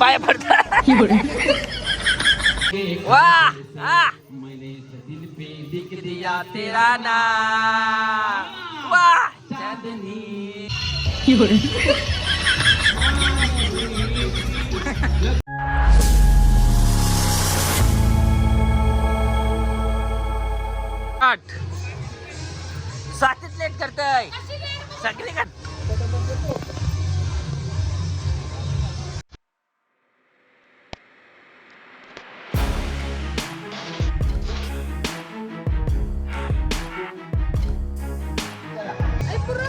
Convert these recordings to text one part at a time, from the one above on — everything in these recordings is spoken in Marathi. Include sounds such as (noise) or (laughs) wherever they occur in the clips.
पाय पडतात. वाह दिख दिया तेरा नाम वाह चांदनी आठ. सातच लेट करताय सगळे का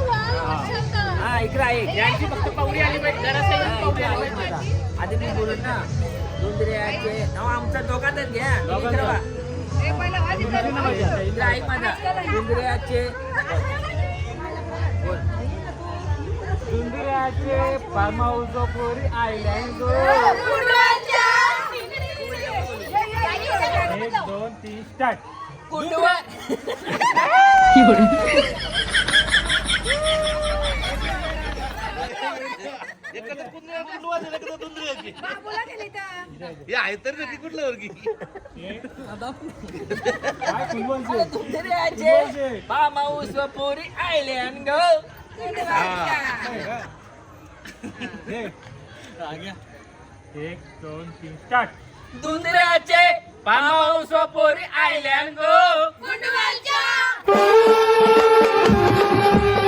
हा इकडे आहे यांची फक्त पावरी आली पाहिजे जरासं येऊन पावरी आली पाहिजे आधी मी बोलून ना दोन तरी यायचे नाव आमच्या दोघातच घ्या इकडे वा. इकडे ऐक माझा दोन तरी यायचे बोल. दुंदिऱ्याचे फार्म हाऊस पोरी आयलँड एक दोन तीन स्टार्ट. कुंडवा हे आहे तर नक्की कुठलं वर्गी काय फार्म हाऊस आयलँड हे. एक दोन तीन स्टार्ट पोरी आयलँड गो. आणि (laughs)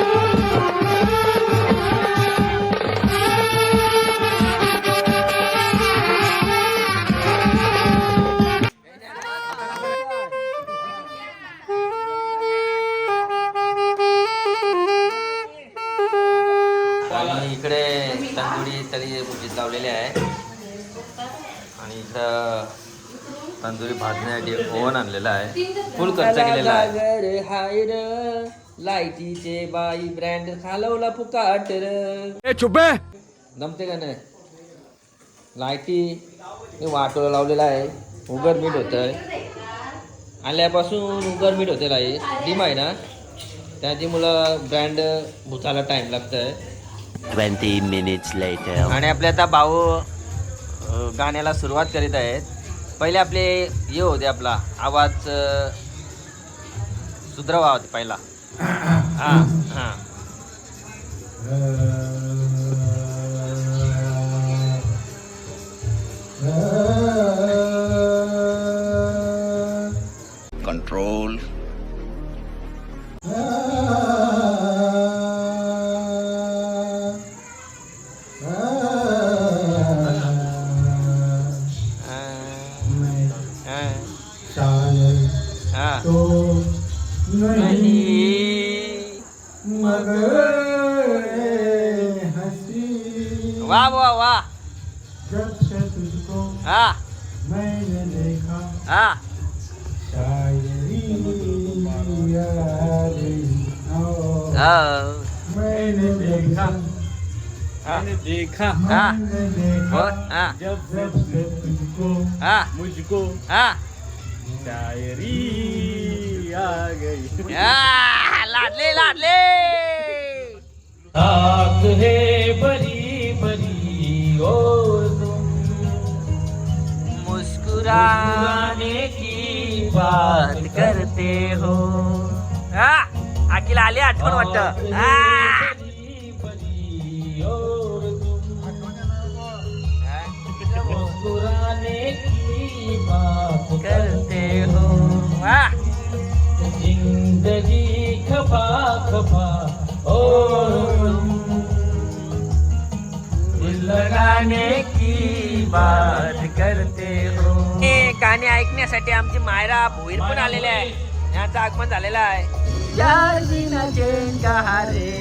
तरी भुजीत लावलेली आहे. आणि इथं तंदुरी भाजण्यासाठी ओव्हन आणलेला आहे. फुल खर्च केलेला आहे. हाय लाईटीचे बाई ब्रँड खालवला फुकाट र. जमते का नाही? लाईटी हे वाटोला लावलेला आहे. उगर मीठ होत आहे आल्यापासून उगर मीठ होते आहे डिम आहे ना? त्याची मुलं ब्रँड भुताला टाइम लागत आहे 20 minutes later. आणि आपले आता भाऊ गाण्याला सुरुवात करीत आहेत. पहिले आपले हे होते आपला आवाज सुधरवा होते पहिला. (coughs) हा हा. मैंने देखा। मैंने देखा। हाँ। मैंने देखा। जब जब से तुझको मुझको शायरी आ गई। लाडले लाडले. आग है बड़ी और तुम। मुस्कुराने की बात करते हो। हा अखिल आले आठवण वाटत. हा. और हा, करते हो. हा. जिंदगी खपा खपा और दिल लगाने की बात करते हो. हे गाणे ऐकण्यासाठी आमची मायरा भोईर पण आलेले आहे. यांचं आगमन झालेलं आहे. चार दिनाचे कहारे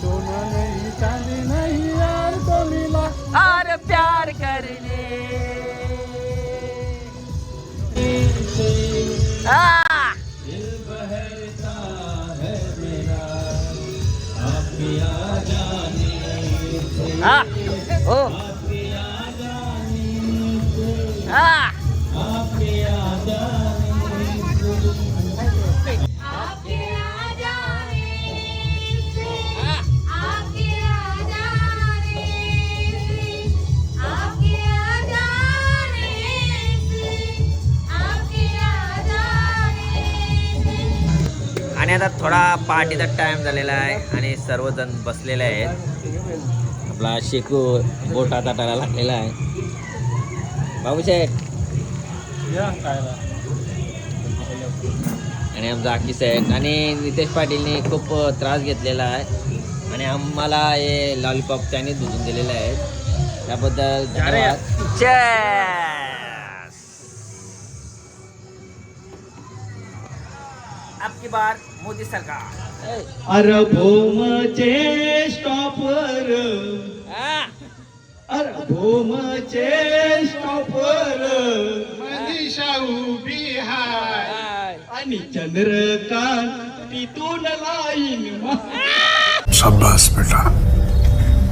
सोना नहीं चांदी नहीं यार तो लीला और प्यार करने। आ, दिल बहरता पार्टीचा टाइम झालेला आहे आणि सर्वजण बसलेले आहेत. आपला शेकू बोटा ताटाला लागलेला आहे. बाबू शेठ आणि आमचा आकी साहेब आणि नितेश पाटीलने खूप त्रास घेतलेला आहे. आणि आम्हाला हे लॉलीपॉप त्याने धुवून दिलेले आहेत. त्याबद्दल! आपकी बार. मोदी सरकार. अरे भोमचे स्टॉपवर हा? अरे भोमचे स्टॉपवर मनीषा उभी हाय हाय. आणि चंद्रकांत तिथून लाईन शाबाश बेटा.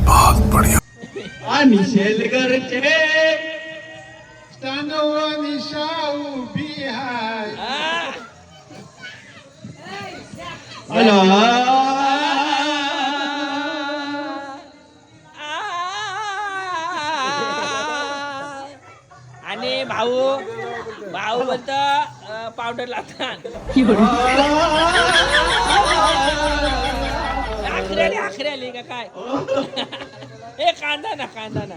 बहुत बढ़िया. आणि शेलगरचे. स्टँडवर निशा उभी हाय हा? आणि भाऊ भाऊ बोलत पावडर लागतात आखरे आली आखरे आली का काय? ए कांदा ना कांदा ना.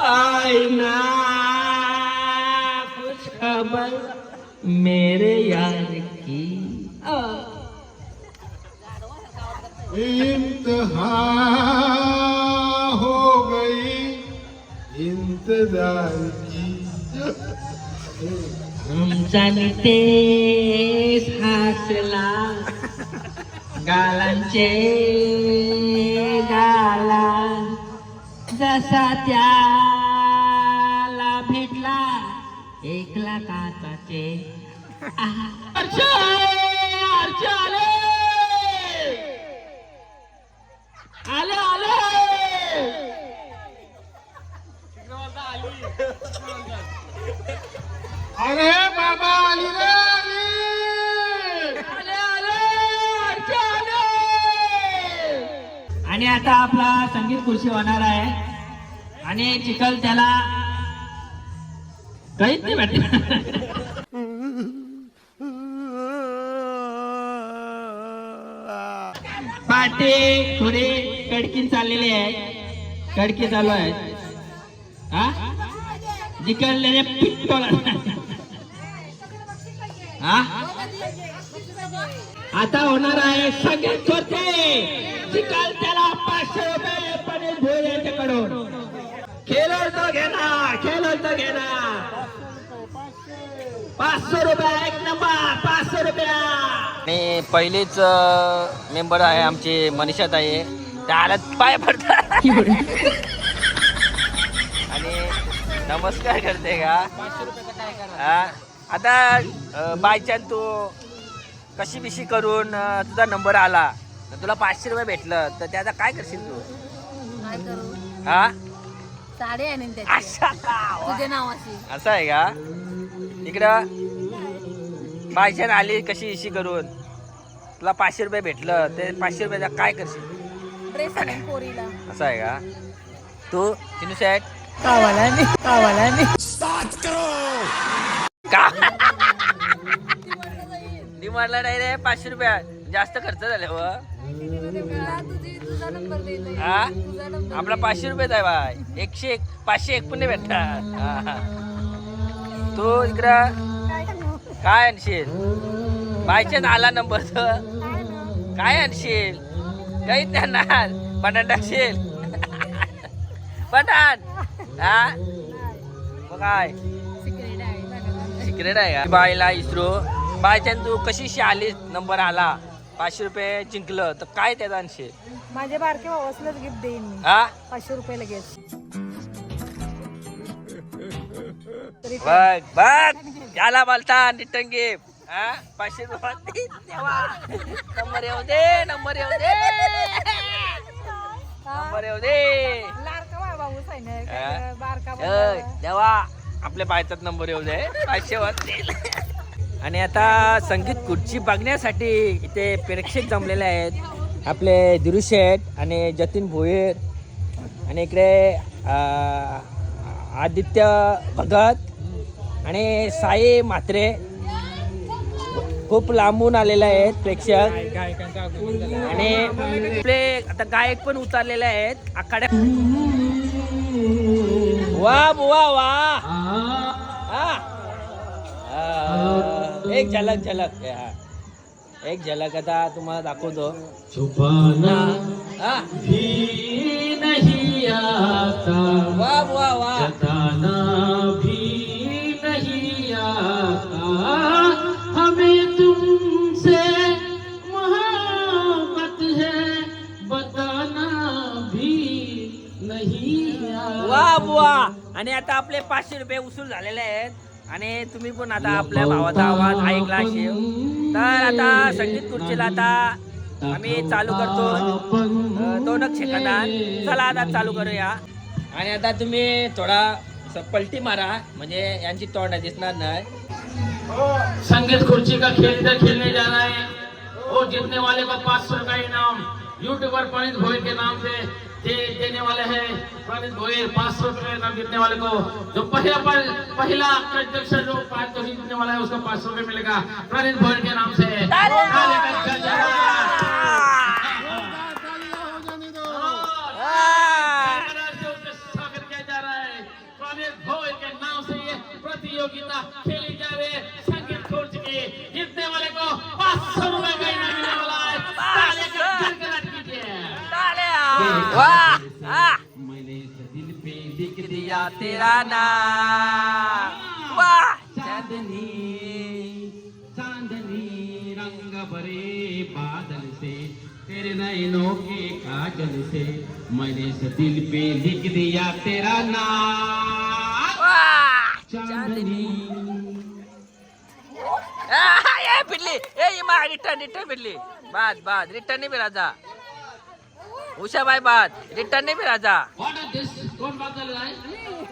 आईना कुछ खबर मेरे यार की। इंतहा हो गई इंतज़ार की। आमचा नितेश हसला गालांचे गाला जसा त्याला भेटला एक लाखाचे आले आले अरे बाबा आली रे. आता आपला संगीत खुर्शी होणार आहे. आणि चिखल त्याला काहीच नाही भेटत पाटे थोडे कडकीन चाललेले आहे कडकी चालू आहे हा? जिकडलेले पिट्टोला हा? आता होणार आहे सगळे छोटे चिकल त्याला पाचशे यांच्याकडून. खेळल तो घेणार खेळल तो घेणार. पाचशे रुपये एक नंबर पाचशे रुपया. मी पहिलीच मेंबर आहे आमची मनीषा ताई. त्याला पाय पडतात. आणि नमस्कार करते का? हा? आता बायचान तू कशी बिशी करून तुझा नंबर आला. तर तुला पाचशे रुपये भेटलं. तर त्याचा काय करशील तू? काय करू? हा? साडी आहे ना त्याची. अशा का तुझ्या नावाची असं आहे का? इकडं बायचान आली कशी इशी करून? तुला पाचशे रुपये भेटलं ते पाचशे रुपयाचा काय करशील? ड्रेस पोरीला. असं आहे का? तू चिनू कावाला नाही कावाला नाही. का? (laughs) डिमांडला नाही रे पाचशे रुपया. जास्त खर्च झाले व तुझा? देते हा? आपला पाचशे रुपयेच आहे बाय. एकशे एक पाचशे एक पण नाही भेटतात. तू इकडं? काय आणशील? बायच्यात आला नंबर तर काय आणशील? काहीच नाही आणणार. पठाण टाकशील? पठाण हा? मग काय? सिक्रेट आहे. का? बायला इस्रो. बायच्यान तू कशी आली नंबर आला. पाचशे रुपये जिंकलं तर काय त्याचा आणशील? माझ्या बारक्या भावासलाच गिफ्ट देईन मी. हा? पाचशे रुपये लगेच. तरी बघ बघ. याला बोलता रिटर्न गिफ्ट हा? पाचशे देवा. नंबर येऊ दे नंबर येऊ दे. नंबर येऊ दे. लाडका बा- भाऊच आहे. ना हा? काय बारका अय. देवा आपल्या बायचाच नंबर येऊ दे. पाचशे वाजतील आणि आता संगीत खुर्ची बघण्यासाठी इथे प्रेक्षक जमलेले आहेत. आपले दिरू शेठ आणि जतीन भोईर आणि इकडे आदित्य भगत आणि साई म्हात्रे खूप लांबून आलेले आहेत प्रेक्षक. आणि आपले आता गायक पण उतरलेले आहेत. आखाड्या वा बुवा वा. एक झलक झलक. हे. एक झलक आता तुम्हाला दाखवतो. हा. वा वा हमें तुमसे मोहब्बत है बताना भी नहीं वा बुवा आणि आता आपले पाचशे रुपये उसूल झालेले आहेत. आणि तुम्ही पण आता आपल्या भावाचा आवाज ऐकला असेल. तर आता संगीत खुर्चीला आता आम्ही चालू करतो. अं, दोनच सेकंदात. चला आता चालू करूया. आणि आता तुम्ही थोडा पलटी मारा. म्हणजे यांची तोंड दिसणार नाही. संगीत कुर्सी का खेल इधर खेलने जा रहा है जीतने वाले को पाँच सौ का इनाम? यूट्यूबर प्रणीत भोईर के नाम से. दे, देने वाले हैं प्रणीत भोईर पाँच सौ रुपये इनाम जीतने वाले को. जो पहला पर, पहला अध्यक्ष जो पाँच सौ जीतने वाला है उसको पाँच सौ रुपये मिलेगा. प्रणीत भोईर के नाम से. वाह आह लिख दिया तेरा नाम वाह चांदनी चांदनी रंग भरे बादल से तेरे नैनों के काजल से मैंने इस दिल पे लिख दिया तेरा नाम वाह चांदनी ए पिल्ली ए इमा रिटर्न रिटर्न पिल्ली. बाद बाद रिटर्न नहीं फिरायचा उषाबाई बाद रिटर्न नहीं फिरायचा.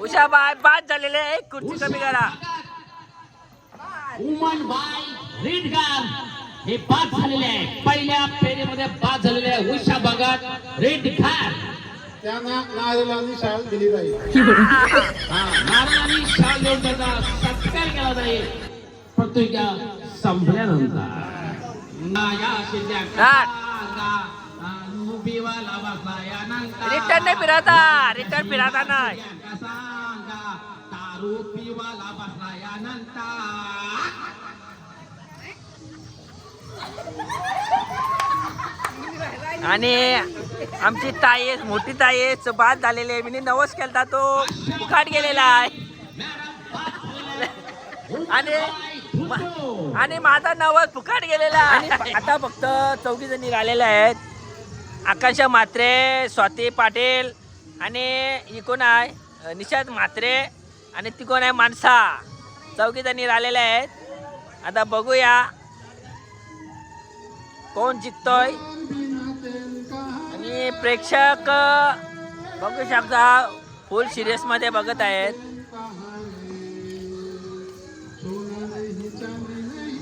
उषाबाई बाद झालेले आहे. खुर्ची कमी करा. वुमन बाय रीड गार हे बाद झालेले आहे. पहिल्या फेरीमध्ये बाद झालेले आहे. उषा भगत रेड खार त्यांना नारळाची शाल दिली जाईल. हा नारळाने शाल देऊन त्याचा सत्कार केला जाईल. प्रतिज्ञा संपल्यानंतर नाया शिद्या रिटर्न नाही फिरायचा रिटर्न फिरायचा नाही. दारू पिवाला बसला यानंतर आणि आमची ताई आहे, मोठी ताई आहे, बाद झालेली आहे. मी नवस केलता तो फुकाट गेलेला आहे. आणि आणि माझा नवस फुकाट गेलेला आहे. आणि आता फक्त चौघी जणी राहिलेल्या आहेत. आकांक्षा म्हात्रे स्वाती पाटील आणि ही कोण आहे निषाद म्हात्रे आणि ती कोण आहे माणसा. चौकी जणी राहिलेल्या आहेत. आता बघूया कोण जिंकतोय. आणि प्रेक्षक बघू शकता फुल सिरियसमध्ये बघत आहेत.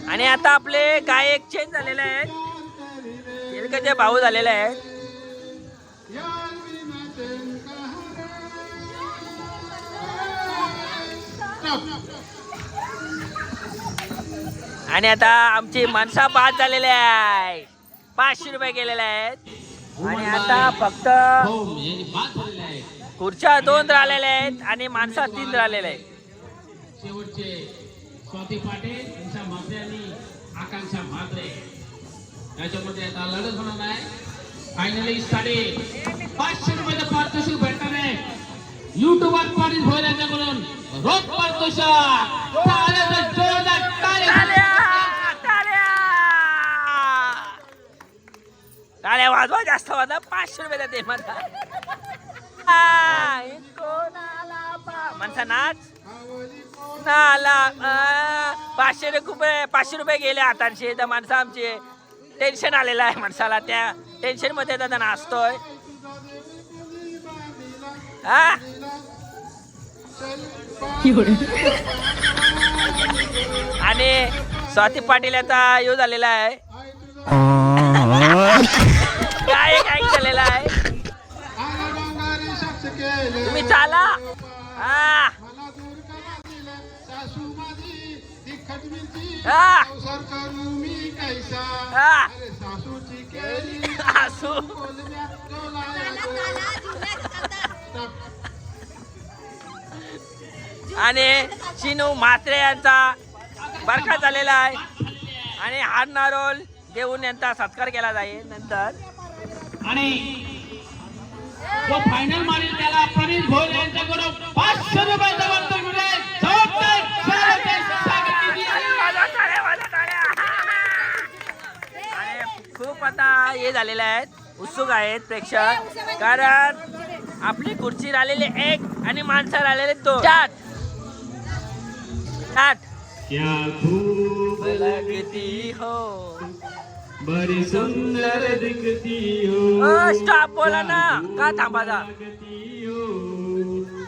आणि आता आपले गायक चेंज झालेले आहेत. भाऊ झालेले आहेत. आणि आता आमची माणसा पाच झालेले आहे. पाचशे रुपये गेलेले आहेत. आणि आता फक्त खुर्च्या दोन राहिलेल्या आहेत आणि माणसा तीन राहिलेले आहेत. शेवटचे स्वाती पाटील यांच्या आकांक्षा म्हात्रे. याच्यामध्ये आता लढत होणार आहे. फायनली साडे पाचशे रुपयाचं पारितोषिक भेटणार आहे. पारित होईल यांच्याकडून पारितोषिक. टाळ्या. वाजवा जास्त वाजवा. पाचशे रुपये देते मला म्हणता नाच. नाला पाचशे रुपये पाचशे रुपये गेले हातांचे तर माणसं आमचे. टेन्शन आलेलं आहे माणसाला. त्या टेन्शनमध्ये दादा नाचतोय. हा? आणि स्वाती पाटील याचा यो झालेला आहे. काय काय झालेला आहे. तुम्ही चाला. हा. हा. सासू. आणि चिनू म्हात्रे यांचा बरखा झालेला आहे. आणि हार नारोल देऊन यांचा सत्कार केला जाईल नंतर. आणि जो फायनल मारेल त्याला प्रणित भोर यांच्याकडून पाचशे रुपयाचा वर्तन मिळेल जोरदार शाबासकी, शाबासकी द्या. आणि खूप आता हे झालेले आहेत उत्सुक आहेत प्रेक्षक. कारण आपली खुर्ची राहिलेली एक आणि माणसं राहिलेले दोन. चार. आठ. क्या खूब लगती हो. बड़ी सुंदर दिखती हो। स्टॉप बोला ना. का थांबा जा. दिखती हो।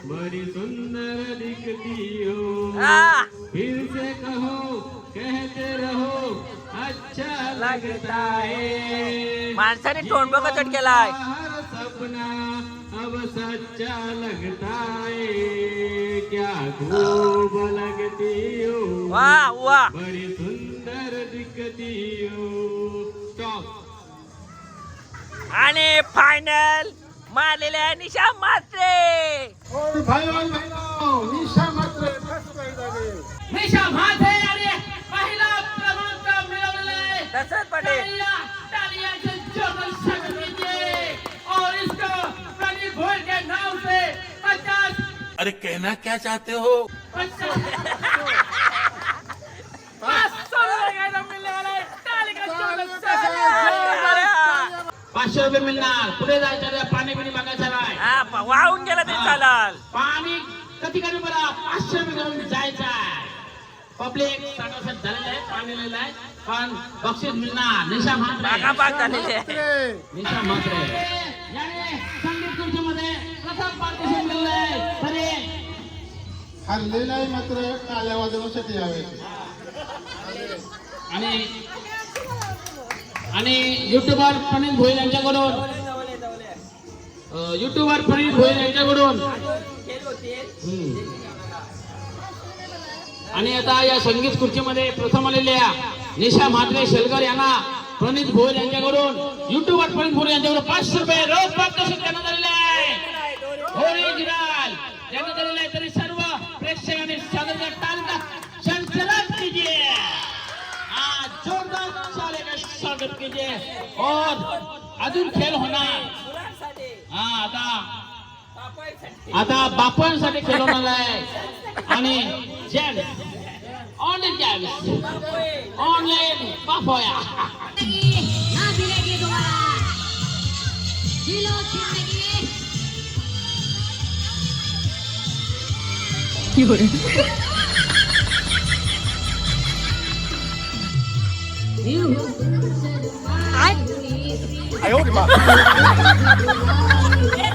बड़ी सुंदर दिखती हो। फिर से कहो कहते रहो। है माणसाने तोंड बघत केलाय हर सपना अब सच्चा लगता है क्या खूब लगती हो. वा वा. बड़ी सुंदर दिखती हो. स्टॉप आणि फायनल मारलेले आहे निशा मात्रे निशा मात्र निशा भाते आणि पहिला क्रमांक मिळवलेला आहे दशरथ पटेल तालिया तालिया से जोरदार स्वागत कीजिए और इसको प्रणीत भोर के नाम से पचास अरे कहना क्या चाहते हो? पाचशे रुपये मिळणार पुढे जायचं पाणी बिणी नाही. हा प- वाहून गेला तरी चालाल. पाणी कधी कधी बरं पाचशे रुपये जायचं आहे. पब्लिक साठासाठ झालेलं आहे आहे. पण बक्षीस मिळणार. निशा म्हात्रे. बाग झालेले आहे. निशा म्हात्रे. संगीत खुर्चीमध्ये प्रथम मिळलं आहे तरी हरलेला आहे मात्र टाळ्या वाजवण्यासाठी यावे. आणि आणि युट्यूबर प्रणित भोईर यांच्याकडून. युट्यूबर प्रणित भोईर यांच्याकडून. आणि आता या संगीत खुर्चीमध्ये प्रथम आलेल्या निशा म्हात्रे शेलकर यांना प्रणित भोर यांच्याकडून युट्यूबर प्रणित भोर यांच्याकडून पाचशे रुपये रोज पारितोषिक देण्यात आलेले आहे. ओरिजिनल देण्यात आहे तरी सर्व प्रेक्षकांनी सादर टाळता संचलन कीजिए जोरदार चाले का स्वागत कीजिए और अजून खेळ होणार. हा आता आता बापांसाठी खेळ होणार आहे आणि ऑनलाईन जेम्स ऑनलाईन बापोया ना मिलेगी दोबारा दिलो जिंदगी ये